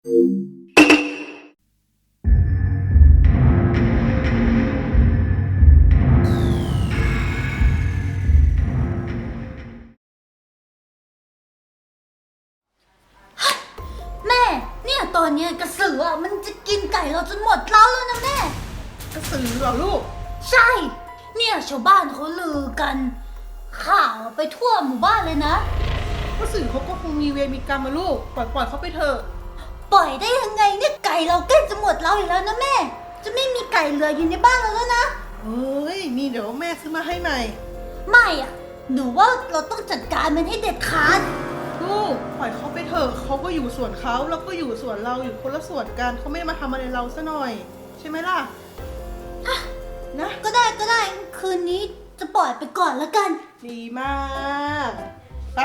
แม่ เนี่ยตอนเนี้ยกระสืออะมันจะกินไก่เราจนหมดเล้าแล้วนะแม่ กระสือเหรอลูก ใช่ เนี่ยชาวบ้านเขาลือกัน ข่าวไปทั่วหมู่บ้านเลยนะ กระสือเขาก็คงมีเวรมีกรรมมาลูก ปล่อยปล่อยเขาไปเถอะ ปล่อยได้ยังไงเนี่ยไก่เราใกล้จะหมดเล้าอยู่แล้วนะแม่ จะไม่มีไก่เหลืออยู่ในบ้านเราแล้วนะ เฮ้ย มีเดี๋ยวแม่ซื้อมาให้ใหม่ ไม่อะหนูว่าเราต้องจัดการมันให้เด็ดขาด ลูกปล่อยเขาไปเถอะเขาก็อยู่ส่วนเขาเราก็อยู่ส่วนเราอยู่คนละส่วนกันเขาไม่ได้มาทำอะไรเราซะหน่อย ใช่ไหมล่ะนะ ก็ได้ก็ได้คืนนี้จะปล่อยไปก่อนแล้วกัน ดีมากไป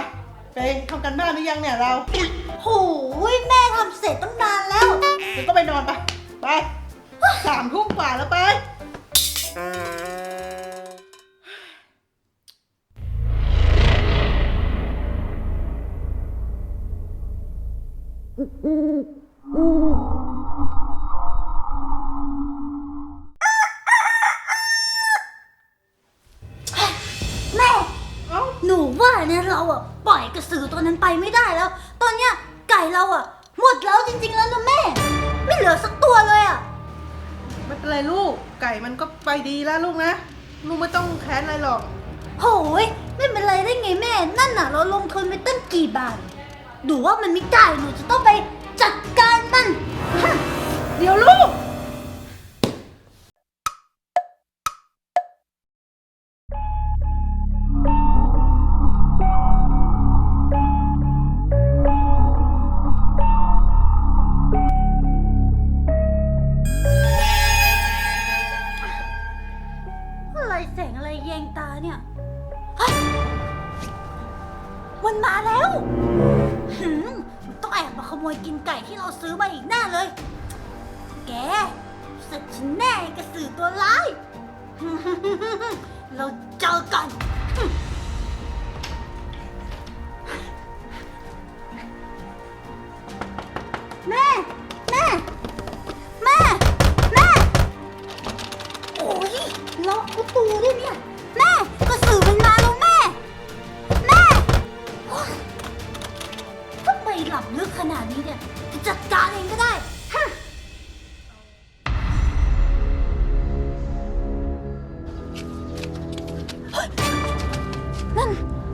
ไปทำกันบ้านหรือยังเนี่ยเราโหยแม่ทำเสร็จตั้งนานแล้ว เดี๋ยวก็ไปนอนไป ไปสามทุ่มกว่าแล้วไปแปล่อยกระสือตัวนั้นไปไม่ได้แล้ว ตอนเนี้ยไก่เราอะ หมดแล้วจริง ๆ แล้วนะแม่ ไม่เหลือสักตัวเลยอะ ไม่เป็นไรลูก ไก่มันก็ไปดีแล้วลูกนะ ลูกไม่ต้องแค้นอะไรหรอก โหยไม่เป็นไรได้ไงแม่ นั่นน่ะ เราลงทุนไปตั้งกี่บาทดูว่ามันไม่ได้หนูจะต้องไปจัดการมันฮะเดี๋ยวลูก มาแล้วหืมต้องแอบมาขโมยกินไก่ที่เราซื้อมาอีกแน่เลย แกเสร็จฉันแน่กระสือตัวร้ายเราเจอกันแม่แม่แม่แม่โอ้ยล็อกประตูด้วยเนี่ย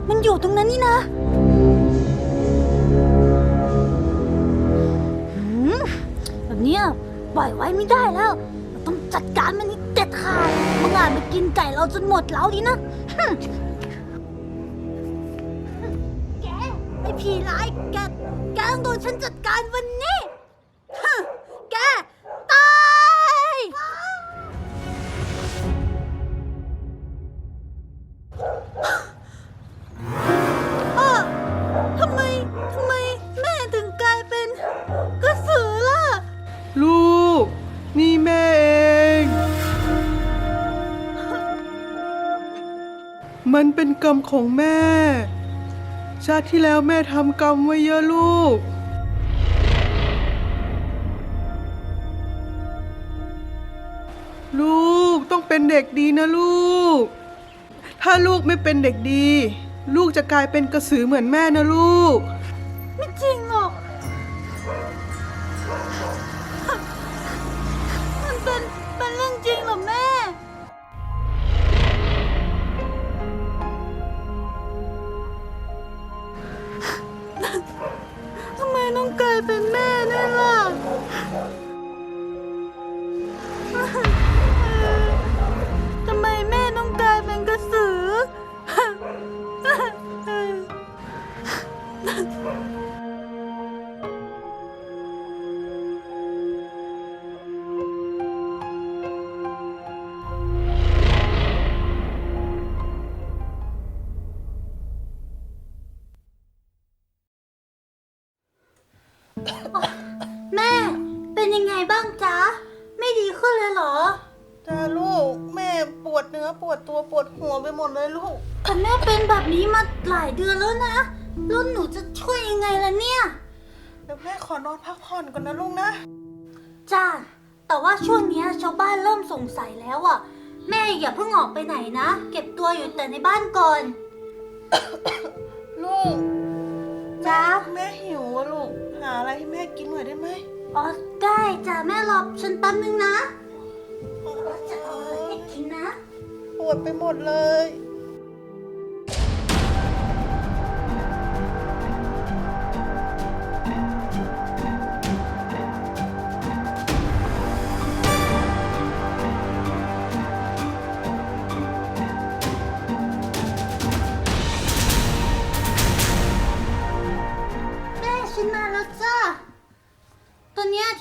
มันอยู่ตรงนั้นนี่นะหืมแบบเนี้ยปล่อยไว้ไม่ได้แล้วเราต้องจัดการมันให้เด็ดขาดมันอาจมากินไก่เราจนหมดแล้วดีนะฮึ่มแกไอผีร้ายแกแกต้องโดนฉันจัดการวันนี้ มันเป็นกรรมของแม่ ชาติที่แล้วแม่ทำกรรมไว้เยอะลูก ลูกต้องเป็นเด็กดีนะลูก ถ้าลูกไม่เป็นเด็กดี ลูกจะกลายเป็นกระสือเหมือนแม่นะลูก ไม่จริง แม่ เป็นยังไงบ้างจ๊ะ ไม่ดีขึ้นเลยเหรอ จ้าลูกแม่ปวดเนื้อปวดตัวปวดหัวไปหมดเลยลูก แต่แม่เป็นแบบนี้มาหลายเดือนแล้วนะแล้วหนูจะช่วยยังไงล่ะเนี่ย เดี๋ยวแม่ขอนอนพักผ่อนก่อนนะลูกนะ จ้า แต่ว่าช่วงเนี้ยชาวบ้านเริ่มสงสัยแล้วอะ แม่อย่าเพิ่งออกไปไหนนะ เก็บตัวอยู่แต่ในบ้านก่อน อ๋อได้จ้าแม่รอฉันแป๊บนึงนะจะเอาอะไรให้กินนะ ปวดไปหมดเลย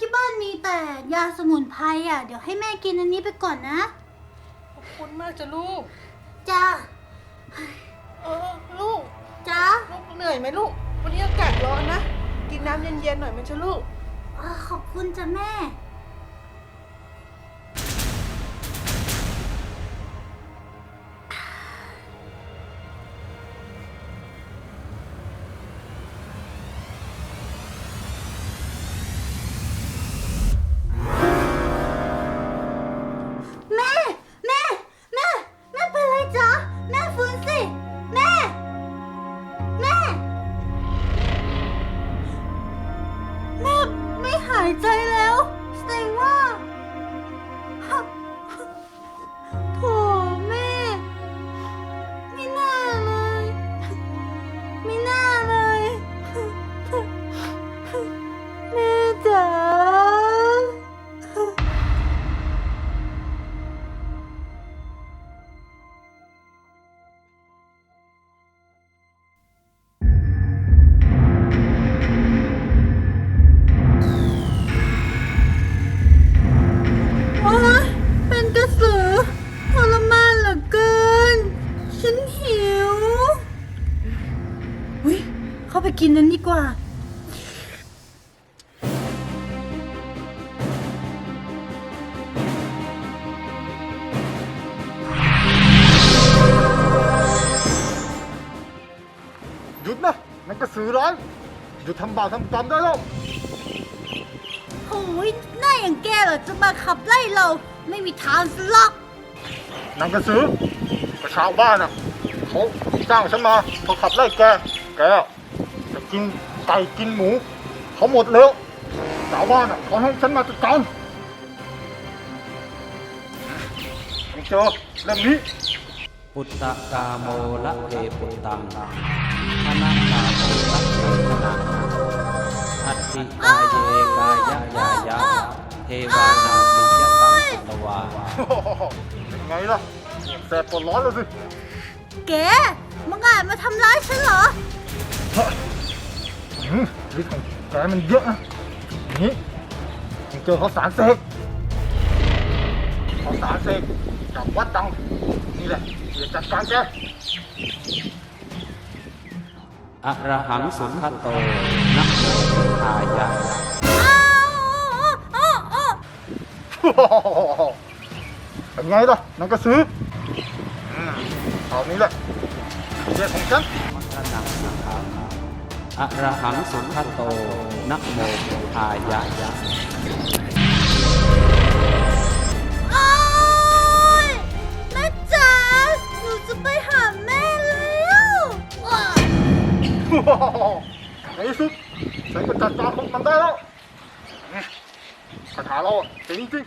ที่บ้านมีแต่ยาสมุนไพรอะ เดี๋ยวให้แม่กินอันนี้ไปก่อนนะ ขอบคุณมากจ้ะลูก จ้า เออลูก จ้าลูกเหนื่อยไหมลูก วันนี้อากาศร้อนนะ กินน้ำเย็นๆหน่อยไหมจ้ะลูกอ่าขอบคุณจ้ะแม่แม่ เข้าไปกินนั้นดีกว่า หยุดนะมันกระสือร้ายหยุดทำบาปทำกรรมได้แล้ว โอ้ยหน้าอย่างแกเหรอจะมาขับไล่เราไม่มีทางหรอกนางกระสือประชาวบ้านอะเขาจ้างฉันมาเขาขับไล่แก แกจะ กินไก่กินหมู เขาหมดแล้วชาวบ้านอะเขาให้ฉันมาจัดการยังเจอเรื่องนี้ ปุตตะกาโมละเทปุตตังธนากาโมละเทธนังอัตติกายเยกายะยายะเทวานังปิยตังสัตวาเป็นไงล่ะแสบปวดร้อนเลยสิ แกมึงอาจมาทำร้ายฉันเหรอหืม ฤทธิ์ของแกมันเยอะนะอย่างนี้ยังเจอเขาสารเสกเขาสารเสกจากวัดดังนี่แหละเดี๋ยวจัดการแกอะระหังสุขโตนะโมทธายะอ้าวอ้าเป็นไงล่ะนังกระสืออืมเอานี้แหละเรื่องของฉัน อะระหังสุขโตนะโมพุทธายะอ้ายแม่จ๋าหนูจะไปหาแม่แล้วอ้าวในที่สุดฉันก็จัดการพวกมันได้แล้วอืมคาถาเราอะเจ๋งจริง